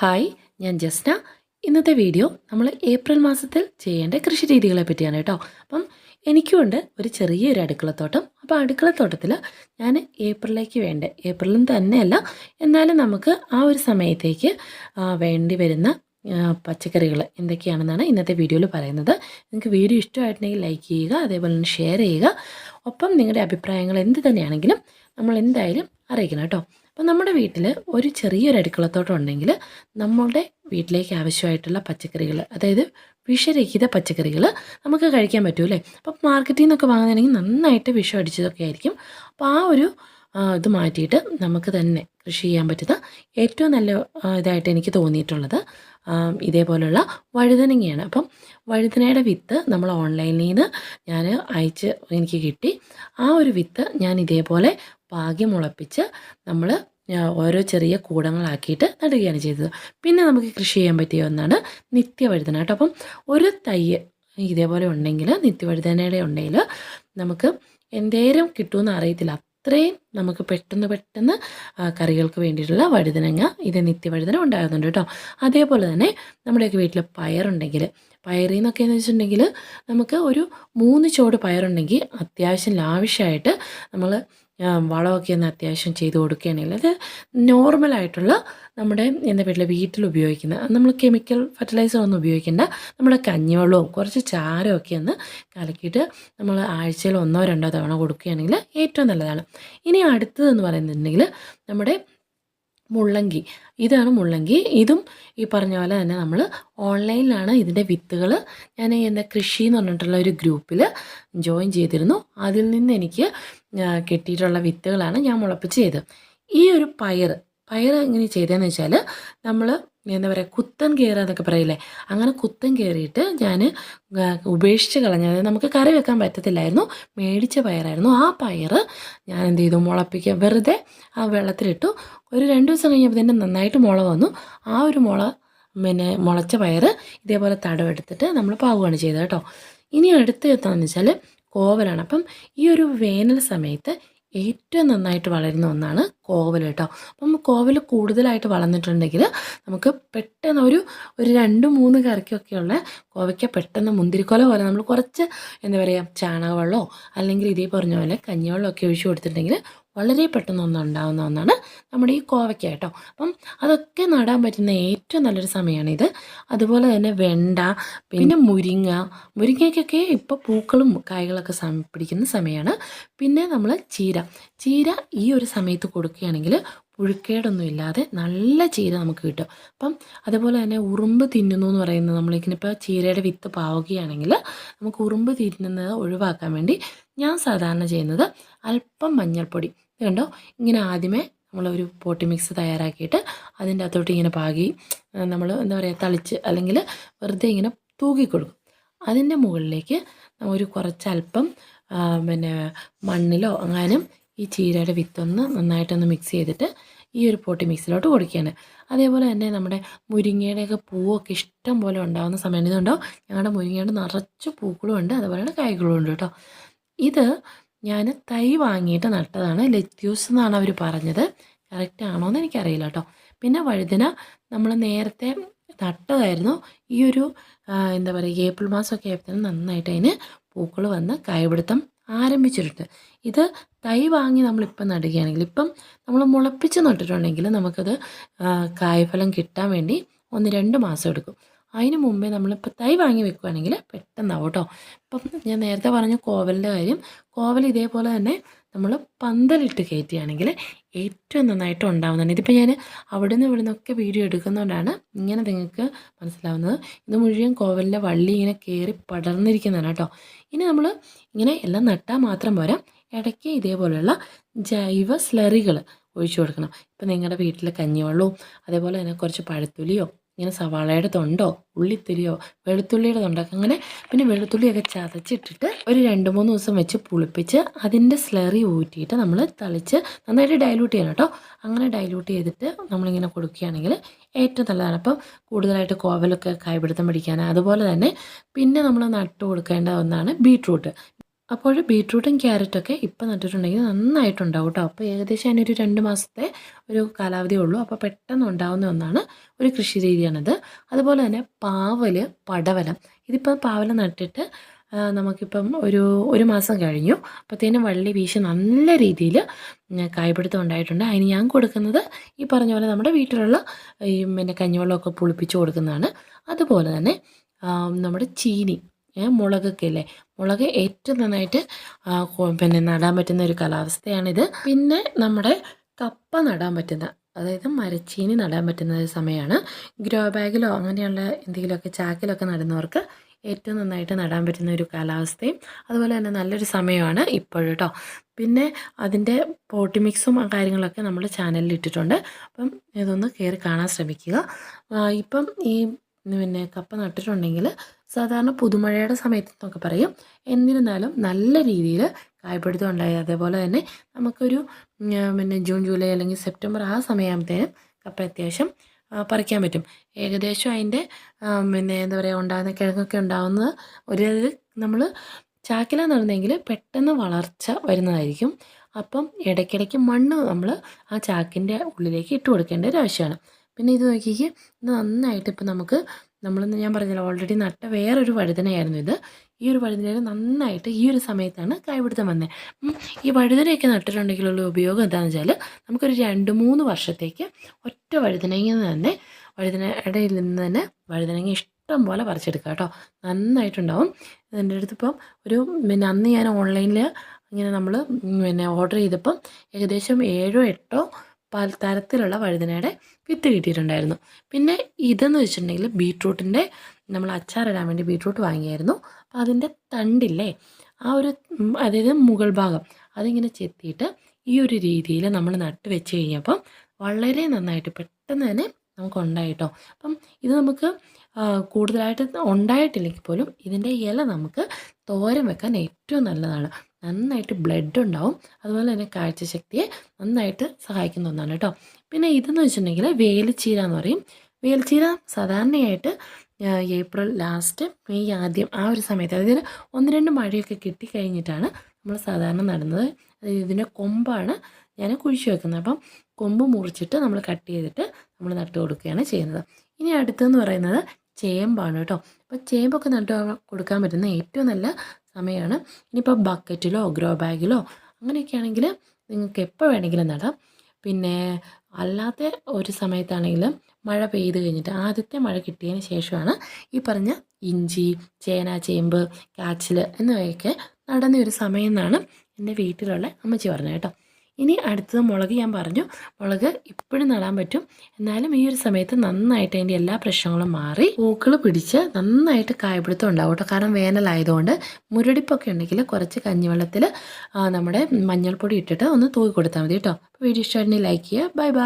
Hi ഞാൻ ജസ്ന. ഇന്നത്തെ video നമ്മൾ ഏപ്രിൽ മാസത്തിൽ ചെയ്യേണ്ട കൃഷി രീതികളെ പറ്റിയാണ് കേട്ടോ. അപ്പം എനിക്കുമുണ്ട് ഒരു ചെറിയൊരു അടുക്കളത്തോട്ടം. അപ്പോൾ അടുക്കളത്തോട്ടത്തിൽ ഞാൻ ഏപ്രിലേക്ക് വേണ്ട ഏപ്രിലും തന്നെയല്ല. എന്നാലും നമുക്ക് ആ ഒരു സമയത്തേക്ക് വേണ്ടി വരുന്ന പച്ചക്കറികൾ എന്തൊക്കെയാണെന്നാണ് ഇന്നത്തെ വീഡിയോയിൽ പറയുന്നത്. നിങ്ങൾക്ക് വീഡിയോ ഇഷ്ടമായിട്ടുണ്ടെങ്കിൽ ലൈക്ക് ചെയ്യുക അതേപോലെ തന്നെ ഷെയർ ചെയ്യുക. ഒപ്പം നിങ്ങളുടെ അഭിപ്രായങ്ങൾ എന്ത് തന്നെയാണെങ്കിലും നമ്മൾ എന്തായാലും അറിയിക്കണം കേട്ടോ. അപ്പം നമ്മുടെ വീട്ടിൽ ഒരു ചെറിയൊരു അടുക്കളത്തോട്ടം ഉണ്ടെങ്കിൽ നമ്മളുടെ വീട്ടിലേക്ക് ആവശ്യമായിട്ടുള്ള പച്ചക്കറികൾ അതായത് വിഷരഹിത പച്ചക്കറികൾ നമുക്ക് കഴിക്കാൻ പറ്റൂലേ അപ്പം മാർക്കറ്റിൽ നിന്നൊക്കെ വാങ്ങുന്നതാണെങ്കിൽ നന്നായിട്ട് വിഷം അടിച്ചതൊക്കെ ആയിരിക്കും. അപ്പോൾ ആ ഒരു ഇത് മാറ്റിയിട്ട് നമുക്ക് തന്നെ കൃഷി ചെയ്യാൻ പറ്റുന്ന ഏറ്റവും നല്ല ഇതായിട്ട് എനിക്ക് തോന്നിയിട്ടുള്ളത് ഇതേപോലെയുള്ള വഴുതനങ്ങയാണ്. അപ്പം വഴുതനയുടെ വിത്ത് നമ്മൾ ഓൺലൈനിൽ നിന്ന് ഞാൻ അയച്ച് എനിക്ക് കിട്ടി. ആ ഒരു വിത്ത് ഞാൻ ഇതേപോലെ പാകി മുളപ്പിച്ച് നമ്മൾ ഓരോ ചെറിയ കൂടങ്ങളാക്കിയിട്ട് നടുകയാണ് ചെയ്തത്. പിന്നെ നമുക്ക് കൃഷി ചെയ്യാൻ പറ്റിയ ഒന്നാണ് നിത്യവഴുതന കേട്ടോ. അപ്പം ഒരു തൈ ഇതേപോലെ ഉണ്ടെങ്കിൽ നിത്യവഴുതനയുടെ ഉണ്ടെങ്കിൽ നമുക്ക് എന്തേരം കിട്ടുമെന്ന് അറിയത്തില്ല. അത്രയും നമുക്ക് പെട്ടെന്ന് പെട്ടെന്ന് കറികൾക്ക് വേണ്ടിയിട്ടുള്ള വഴുതനങ്ങ ഇത് നിത്യവഴുതന ഉണ്ടാകുന്നുണ്ട് കേട്ടോ. അതേപോലെ തന്നെ നമ്മുടെയൊക്കെ വീട്ടിൽ പയറുണ്ടെങ്കിൽ പയറിൽ നിന്നൊക്കെ എന്ന് വെച്ചിട്ടുണ്ടെങ്കിൽ നമുക്ക് ഒരു മൂന്ന് ചോട് പയറുണ്ടെങ്കിൽ അത്യാവശ്യം ലാവിഷായിട്ട് നമ്മൾ വളമൊക്കെ ഒന്ന് അത്യാവശ്യം ചെയ്ത് കൊടുക്കുകയാണെങ്കിൽ അത് നോർമലായിട്ടുള്ള നമ്മുടെ എന്താ പറയുക വീട്ടിൽ ഉപയോഗിക്കുന്ന നമ്മൾ കെമിക്കൽ ഫെർട്ടിലൈസർ ഒന്നും ഉപയോഗിക്കേണ്ട. നമ്മുടെ കഞ്ഞിവെള്ളവും കുറച്ച് ചാരമൊക്കെ ഒന്ന് കലക്കിയിട്ട് നമ്മൾ ആഴ്ചയിൽ ഒന്നോ രണ്ടോ തവണ കൊടുക്കുകയാണെങ്കിൽ ഏറ്റവും നല്ലതാണ്. ഇനി അടുത്തതെന്ന് പറയുന്നുണ്ടെങ്കിൽ നമ്മുടെ മുള്ളങ്കി. ഇതാണ് മുള്ളങ്കി. ഇതും ഈ പറഞ്ഞ പോലെ തന്നെ നമ്മൾ ഓൺലൈനിലാണ് ഇതിന്റെ വിത്തുകൾ. ഞാൻ എന്താ കൃഷി എന്ന് പറഞ്ഞിട്ടുള്ള ഒരു ഗ്രൂപ്പിൽ ജോയിൻ ചെയ്തിരുന്നു. അതിൽ നിന്ന് എനിക്ക് കിട്ടിയിട്ടുള്ള വിത്തുകളാണ് ഞാൻ മുളപ്പിച്ച് ചെയ്തത്. ഈ ഒരു പയർ പയർ എങ്ങനെ ചെയ്തതെന്ന് വെച്ചാൽ നമ്മൾ എന്താ പറയുക കുത്തൻ കയറുക എന്നൊക്കെ പറയില്ലേ? അങ്ങനെ കുത്തൻ കയറിയിട്ട് ഞാൻ ഉപേക്ഷിച്ച് കളഞ്ഞ അതായത് നമുക്ക് കറി വെക്കാൻ പറ്റത്തില്ലായിരുന്നു മേടിച്ച പയറായിരുന്നു. ആ പയർ ഞാൻ എന്ത് ചെയ്തു? മുളപ്പിക്കുക വെറുതെ ആ വെള്ളത്തിലിട്ടു. ഒരു രണ്ട് ദിവസം കഴിഞ്ഞപ്പോൾ തന്നെ നന്നായിട്ട് മുള വന്നു. ആ ഒരു മുള പിന്നെ മുളച്ച പയർ ഇതേപോലെ തടവെടുത്തിട്ട് നമ്മൾ പാവുകയാണ് ചെയ്തത് കേട്ടോ. ഇനി അടുത്ത് എത്താന്ന് വെച്ചാൽ കോവലാണ് അപ്പം ഈ ഒരു വേനൽ സമയത്ത് ഏറ്റവും നന്നായിട്ട് വളരുന്ന ഒന്നാണ് കോവൽ കേട്ടോ അപ്പം കോവൽ കൂടുതലായിട്ട് വളർന്നിട്ടുണ്ടെങ്കിൽ നമുക്ക് പെട്ടെന്ന് ഒരു ഒരു രണ്ട് മൂന്ന് കറിക്കൊക്കെയുള്ള കോവയ്ക്ക പെട്ടെന്ന് മുന്തിരിക്കൊല പോലെ നമ്മൾ കുറച്ച് എന്താ പറയുക ചാണകവെള്ളമോ അല്ലെങ്കിൽ ഇതേ പറഞ്ഞ പോലെ കഞ്ഞിവെള്ളമൊക്കെ ഒഴിച്ചു കൊടുത്തിട്ടുണ്ടെങ്കിൽ വളരെ പെട്ടെന്ന് ഒന്ന് ഉണ്ടാകുന്ന ഒന്നാണ് നമ്മുടെ ഈ കോവയ്ക്ക കേട്ടോ. അപ്പം അതൊക്കെ നടാൻ പറ്റുന്ന ഏറ്റവും നല്ലൊരു സമയമാണ് ഇത്. അതുപോലെ തന്നെ വെണ്ട പിന്നെ മുരിങ്ങ. മുരിങ്ങയ്ക്കൊക്കെ ഇപ്പോൾ പൂക്കളും കായ്കളൊക്കെ പിടിക്കുന്ന സമയമാണ്. പിന്നെ നമ്മൾ ചീര. ചീര ഈ ഒരു സമയത്ത് കൊടുക്കുകയാണെങ്കിൽ പുഴുക്കേടൊന്നും ഇല്ലാതെ നല്ല ചീര നമുക്ക് കിട്ടും. അപ്പം അതുപോലെ തന്നെ ഉറുമ്പ് തിന്നുന്നു എന്ന് പറയുന്നത് നമ്മളിങ്ങനിപ്പോൾ ചീരയുടെ വിത്ത് പാവുകയാണെങ്കിൽ നമുക്ക് ഉറുമ്പ് തിന്നുന്നത് ഒഴിവാക്കാൻ വേണ്ടി ഞാൻ സാധാരണ ചെയ്യുന്നത് അല്പം മഞ്ഞൾപ്പൊടി. കണ്ടോ? ഇങ്ങനെ ആദ്യമേ നമ്മളൊരു പോട്ടി മിക്സ് തയ്യാറാക്കിയിട്ട് അതിന്റെ അകത്തോട്ട് ഇങ്ങനെ പാകി നമ്മൾ എന്താ പറയുക തളിച്ച് അല്ലെങ്കിൽ വെറുതെ ഇങ്ങനെ തൂക്കിക്കൊടുക്കും അതിന്റെ മുകളിലേക്ക് ഒരു കുറച്ചല്പം പിന്നെ മണ്ണിലോ അങ്ങാനും ഈ ചീരയുടെ വിത്തൊന്ന് നന്നായിട്ടൊന്ന് മിക്സ് ചെയ്തിട്ട് ഈ ഒരു പോട്ടി മിക്സിലോട്ട് കൊടുക്കുകയാണ്. അതേപോലെ തന്നെ നമ്മുടെ മുരിങ്ങയുടെയൊക്കെ പൂവൊക്കെ ഇഷ്ടം പോലെ ഉണ്ടാകുന്ന സമയം ഇതുണ്ടോ? ഞങ്ങളുടെ മുരിങ്ങയുടെ നിറച്ച് പൂക്കളും ഉണ്ട് അതുപോലെ കായ്കളും ഉണ്ട് കേട്ടോ. ഇത് ഞാൻ തൈ വാങ്ങിയിട്ട് നട്ടതാണ് ലെറ്റ്യൂസ് എന്നാണ് അവർ പറഞ്ഞത്. കറക്റ്റ് ആണോ എന്ന് എനിക്കറിയില്ല കേട്ടോ. പിന്നെ വഴുതന നമ്മൾ നേരത്തെ നട്ടതായിരുന്നു. ഈ ഒരു എന്താ പറയുക ഏപ്രിൽ മാസമൊക്കെ ആയപ്പോഴത്തേനും നന്നായിട്ട് അതിന് പൂക്കൾ വന്ന് കായപിടുത്തം ആരംഭിച്ചിട്ടുണ്ട്. ഇത് തൈ വാങ്ങി നമ്മളിപ്പം നടുകയാണെങ്കിൽ ഇപ്പം നമ്മൾ മുളപ്പിച്ച് നട്ടിട്ടുണ്ടെങ്കിൽ നമുക്കത് കായ്ഫലം കിട്ടാൻ വേണ്ടി ഒന്ന് രണ്ട് മാസം എടുക്കും. അതിന് മുമ്പേ നമ്മളിപ്പോൾ തൈ വാങ്ങി വെക്കുകയാണെങ്കിൽ പെട്ടെന്നാവും കേട്ടോ. ഇപ്പം ഞാൻ നേരത്തെ പറഞ്ഞു കോവലിന്റെ കാര്യം കോവൽ ഇതേപോലെ തന്നെ നമ്മൾ പന്തലിട്ട് കയറ്റുകയാണെങ്കിൽ ഏറ്റവും നന്നായിട്ട് ഉണ്ടാവുന്നതാണ്. ഇതിപ്പോൾ ഞാൻ അവിടെ നിന്ന് ഇവിടെ നിന്നൊക്കെ വീഡിയോ എടുക്കുന്നതുകൊണ്ടാണ് ഇങ്ങനെ നിങ്ങൾക്ക് മനസ്സിലാവുന്നത്. ഇത് മുഴുവൻ കോവലിന്റെ വള്ളി ഇങ്ങനെ കയറി പടർന്നിരിക്കുന്നതാണ് കേട്ടോ. ഇനി നമ്മൾ ഇങ്ങനെ എല്ലാം നട്ടാൽ മാത്രം പോരാ ഇടയ്ക്ക് ഇതേപോലെയുള്ള ജൈവ സ്ലറികൾ ഒഴിച്ചു കൊടുക്കണം. ഇപ്പം നിങ്ങളുടെ വീട്ടിലെ കഞ്ഞിവെള്ളവും അതേപോലെ തന്നെ കുറച്ച് പഴത്തൊലിയോ ഇങ്ങനെ സവാളയുടെ തൊണ്ടോ ഉള്ളിത്തൊലിയോ വെളുത്തുള്ളിയുടെ തൊണ്ടൊക്കെ അങ്ങനെ പിന്നെ വെളുത്തുള്ളിയൊക്കെ ചതച്ചിട്ടിട്ട് ഒരു രണ്ട് മൂന്ന് ദിവസം വെച്ച് പുളിപ്പിച്ച് അതിന്റെ സ്ലറി ഊറ്റിയിട്ട് നമ്മൾ തളിച്ച് നന്നായിട്ട് ഡൈലൂട്ട് ചെയ്യണം കേട്ടോ. അങ്ങനെ ഡൈലൂട്ട് ചെയ്തിട്ട് നമ്മളിങ്ങനെ കൊടുക്കുകയാണെങ്കിൽ ഏറ്റവും നല്ലതാണ്. അപ്പം കൂടുതലായിട്ട് കോവലൊക്കെ കായ്പിടുത്തം പിടിക്കാൻ അതുപോലെ തന്നെ പിന്നെ നമ്മൾ നട്ട് കൊടുക്കേണ്ട ഒന്നാണ് ബീട്രൂട്ട്. അപ്പോൾ ബീട്രൂട്ടും ക്യാരറ്റൊക്കെ ഇപ്പം നട്ടിട്ടുണ്ടെങ്കിൽ നന്നായിട്ടുണ്ടാവും കേട്ടോ അപ്പോൾ ഏകദേശം അതിനൊരു രണ്ട് മാസത്തെ ഒരു കാലാവധിയേ ഉള്ളൂ. അപ്പോൾ പെട്ടെന്ന് ഉണ്ടാകുന്ന ഒന്നാണ് ഒരു കൃഷി രീതിയാണിത്. അതുപോലെ തന്നെ പാവൽ പടവലം. ഇതിപ്പോൾ പാവലം നട്ടിട്ട് നമുക്കിപ്പം ഒരു ഒരു മാസം കഴിഞ്ഞു. അപ്പോഴത്തേനും വള്ളി വീശി നല്ല രീതിയിൽ കായ്പിടുത്തം ഉണ്ടായിട്ടുണ്ട്. അതിന് ഞാൻ കൊടുക്കുന്നത് ഈ പറഞ്ഞ പോലെ നമ്മുടെ വീട്ടിലുള്ള ഈ പിന്നെ കഞ്ഞിവെള്ളമൊക്കെ പുളിപ്പിച്ച് കൊടുക്കുന്നതാണ്. അതുപോലെ തന്നെ നമ്മുടെ ചീനി. മുളകൊക്കെ ഇല്ലേ മുളക് ഏറ്റവും നന്നായിട്ട് പിന്നെ നടാൻ പറ്റുന്ന ഒരു കാലാവസ്ഥയാണിത്. പിന്നെ നമ്മുടെ കപ്പ നടാൻ പറ്റുന്ന അതായത് മരച്ചീനി നടാൻ പറ്റുന്ന ഒരു സമയമാണ്. ഗ്രോ ബാഗിലോ അങ്ങനെയുള്ള എന്തെങ്കിലുമൊക്കെ ചാക്കിലൊക്കെ നടുന്നവർക്ക് ഏറ്റവും നന്നായിട്ട് നടാൻ പറ്റുന്ന ഒരു കാലാവസ്ഥയും അതുപോലെ തന്നെ നല്ലൊരു സമയമാണ് ഇപ്പോഴും കേട്ടോ പിന്നെ അതിന്റെ പോട്ടി മിക്സും കാര്യങ്ങളൊക്കെ നമ്മൾ ചാനലിൽ ഇട്ടിട്ടുണ്ട്. അപ്പം ഇതൊന്ന് കയറി കാണാൻ ശ്രമിക്കുക. ഇപ്പം ഈ പിന്നെ കപ്പ നട്ടിട്ടുണ്ടെങ്കിൽ സാധാരണ പുതുമഴയുടെ സമയത്ത് എന്നൊക്കെ പറയും. എന്നിരുന്നാലും നല്ല രീതിയിൽ കായ്പിടുത്തം ഉണ്ടായി. അതേപോലെ തന്നെ നമുക്കൊരു പിന്നെ ജൂൺ ജൂലൈ അല്ലെങ്കിൽ സെപ്റ്റംബർ ആ സമയമാകുമ്പോഴത്തേനും കപ്പ അത്യാവശ്യം പറിക്കാൻ പറ്റും. ഏകദേശം അതിന്റെ പിന്നെ എന്താ പറയുക ഉണ്ടാകുന്ന കിഴങ്ങൊക്കെ ഉണ്ടാകുന്നത് ഒരു നമ്മൾ ചാക്കിലാണ് നടന്നെങ്കിൽ പെട്ടെന്ന് വളർച്ച വരുന്നതായിരിക്കും. അപ്പം ഇടയ്ക്കിടയ്ക്ക് മണ്ണ് നമ്മൾ ആ ചാക്കിന്റെ ഉള്ളിലേക്ക് ഇട്ട് കൊടുക്കേണ്ട ഒരു ആവശ്യമാണ്. പിന്നെ ഇത് നോക്കിക്ക് ഇത് നന്നായിട്ട് ഇപ്പം നമുക്ക് നമ്മൾ ഞാൻ പറഞ്ഞല്ലോ ഓൾറെഡി നട്ട വേറൊരു വഴുതനയായിരുന്നു ഇത്. ഈ ഒരു വഴുതനയിൽ നന്നായിട്ട് ഈ ഒരു സമയത്താണ് കായ്പിടുത്തം വന്നത് ഈ വഴുതനയൊക്കെ നട്ടിട്ടുണ്ടെങ്കിലുള്ള ഉപയോഗം എന്താണെന്ന് വെച്ചാൽ നമുക്കൊരു രണ്ട് മൂന്ന് വർഷത്തേക്ക് ഒറ്റ വഴുതനയിൽ നിന്ന് തന്നെ വഴുതനയുടെ നിന്ന് തന്നെ വഴുതനങ്ങ ഇഷ്ടം പോലെ പറിച്ചെടുക്കാം കേട്ടോ. നന്നായിട്ടുണ്ടാവും. എന്റെ അടുത്തിപ്പം ഒരു പിന്നെ അന്ന് ഞാൻ ഓൺലൈനിൽ ഇങ്ങനെ നമ്മൾ പിന്നെ ഓർഡർ ചെയ്തപ്പം ഏകദേശം ഏഴോ എട്ടോ പല തരത്തിലുള്ള വഴുതനയുടെ വിത്ത് കിട്ടിയിട്ടുണ്ടായിരുന്നു. പിന്നെ ഇതെന്ന് വെച്ചിട്ടുണ്ടെങ്കിൽ ബീട്രൂട്ടിന്റെ നമ്മൾ അച്ചാറിടാൻ വേണ്ടി ബീട്രൂട്ട് വാങ്ങിയായിരുന്നു. അപ്പോൾ അതിന്റെ തണ്ടില്ലേ ആ ഒരു അതായത് മുകൾ ഭാഗം അതിങ്ങനെ ചെത്തിയിട്ട് ഈ ഒരു രീതിയിൽ നമ്മൾ നട്ട് വെച്ച് കഴിഞ്ഞപ്പം വളരെ നന്നായിട്ട് പെട്ടെന്ന് തന്നെ നമുക്ക് ഉണ്ടായിട്ടോ അപ്പം ഇത് നമുക്ക് കൂടുതലായിട്ട് ഉണ്ടായിട്ടില്ലെങ്കിൽ പോലും ഇതിന്റെ ഇല നമുക്ക് തോരൻ വെക്കാൻ ഏറ്റവും നല്ലതാണ്. നന്നായിട്ട് ബ്ലഡ് ഉണ്ടാവും. അതുപോലെ തന്നെ കാഴ്ചശക്തിയെ നന്നായിട്ട് സഹായിക്കുന്ന ഒന്നാണ് കേട്ടോ. പിന്നെ ഇതെന്ന് വെച്ചിട്ടുണ്ടെങ്കിൽ വേലിച്ചീര എന്ന് പറയും. വേലിച്ചീര സാധാരണയായിട്ട് ഏപ്രിൽ ലാസ്റ്റ് മെയ് ആദ്യം ആ ഒരു സമയത്ത് അതായത് ഒന്ന് രണ്ട് മഴയൊക്കെ കിട്ടിക്കഴിഞ്ഞിട്ടാണ് നമ്മൾ സാധാരണ നടുന്നത്. ഇതിന്റെ കൊമ്പാണ് ഞാൻ കുഴിച്ചു വെക്കുന്നത്. അപ്പം കൊമ്പ് മുറിച്ചിട്ട് നമ്മൾ കട്ട് ചെയ്തിട്ട് നമ്മൾ നട്ട് കൊടുക്കുകയാണ് ചെയ്യുന്നത്. ഇനി അടുത്തെന്ന് പറയുന്നത് ചേമ്പാണ് കേട്ടോ. അപ്പോൾ ചേമ്പൊക്കെ നട്ട് കൊടുക്കാൻ പറ്റുന്ന ഏറ്റവും നല്ല സമയമാണ് ഇനിയിപ്പോൾ ബക്കറ്റിലോ ഗ്രോ ബാഗിലോ അങ്ങനെയൊക്കെ ആണെങ്കിൽ നിങ്ങൾക്ക് എപ്പോൾ വേണമെങ്കിലും നടാം. പിന്നെ അല്ലാത്ത ഒരു സമയത്താണെങ്കിലും മഴ പെയ്ത് കഴിഞ്ഞിട്ട് ആദ്യത്തെ മഴ കിട്ടിയതിന് ശേഷമാണ് ഈ പറഞ്ഞ ഇഞ്ചി ചേന ചേമ്പ് കാച്ചിൽ എന്നിവയൊക്കെ നടുന്ന ഒരു സമയം എന്നാണ് എന്റെ വീട്ടിലുള്ള അമ്മച്ചി പറഞ്ഞത് കേട്ടോ. ഇനി അടുത്തത് മുളക് ഞാൻ പറഞ്ഞു. മുളക് ഇപ്പോഴും നടാൻ പറ്റും. എന്നാലും ഈ ഒരു സമയത്ത് നന്നായിട്ട് അതിന്റെ എല്ലാ പ്രശ്നങ്ങളും മാറി പൂക്കൾ പിടിച്ച് നന്നായിട്ട് കായപിടുത്തം ഉണ്ടാവും കാരണം വേനലായതുകൊണ്ട് മുരടിപ്പൊക്കെ ഉണ്ടെങ്കിൽ കുറച്ച് കഞ്ഞിവെള്ളത്തിൽ നമ്മുടെ മഞ്ഞൾപ്പൊടി ഇട്ടിട്ട് ഒന്ന് തൂക്കി കൊടുത്താൽ മതി കേട്ടോ. വീഡിയോ ഇഷ്ടമായിട്ടുണ്ടെങ്കിൽ ലൈക്ക് ചെയ്യുക. Bye bye